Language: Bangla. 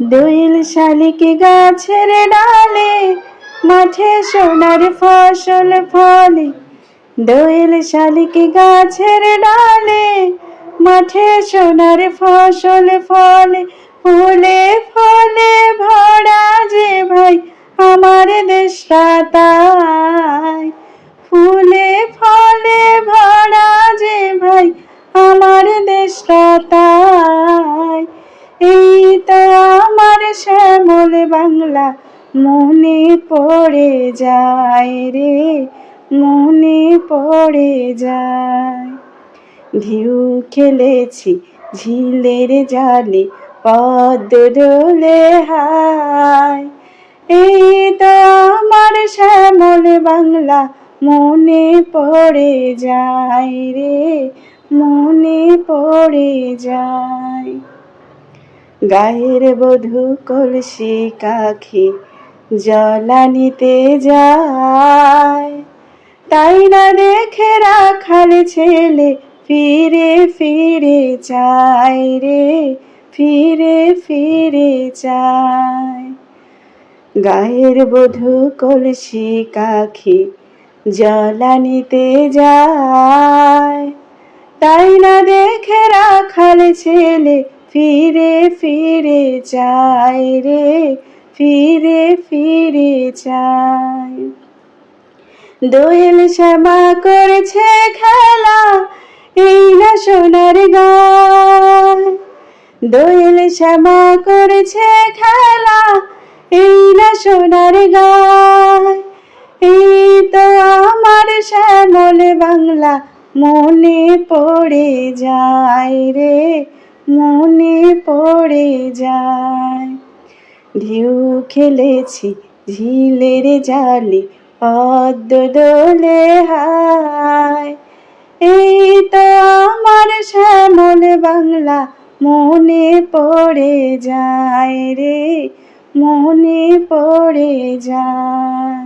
দোয়েল শালিকে গাছের ডালে, মাঠে সোনার ফসল ফলে। দোয়েল শালিকে গাছের ডালে, মাঠে সোনার ফসল ফলে। ফুলে ফলে ভরা যে ভাই, আমার দেশটা তাই। ফুলে ফলে ভরা যে ভাই, আমার দেশটা তাই। এই আমার শ্যামল বাংলা, মনে পড়ে যায় রে, মনে পড়ে যায়। ঢেউ খেলেছি ঝিলের জালে পদ্ম ডোলে হায়। এই তো আমার শ্যামল বাংলা, মনে পড়ে যায় রে, মনে পড়ে যায়। গায়ের বধূ কলসি কাখে জলানিতে যায়। তাই না দেখে রাখাল ছেলে ফিরে ফিরে চায় রে, ফিরে ফিরে চায়। গায়ের বধূ কলসি কাখে জলানিতে যায়। তাই না দেখে রাখাল ছেলে ফিরে ফিরে চায় রে, ফিরে ফিরে চায় দোয়েল শ্যামা করেছে খেলা, এই না সোনার গায় দোয়েল শ্যামা করেছে খেলা, এই না সোনার গায় এই তো আমার শ্যামল বাংলা মনে পড়ে যায় রে। মনে পড়ে যায়। ঢেউ খেলেছি ঝিলের জালে, পদ্ম দোলে হায়। এই তো আমার শ্যামল বাংলা, মনে পড়ে যায় রে, মনে পড়ে যায়।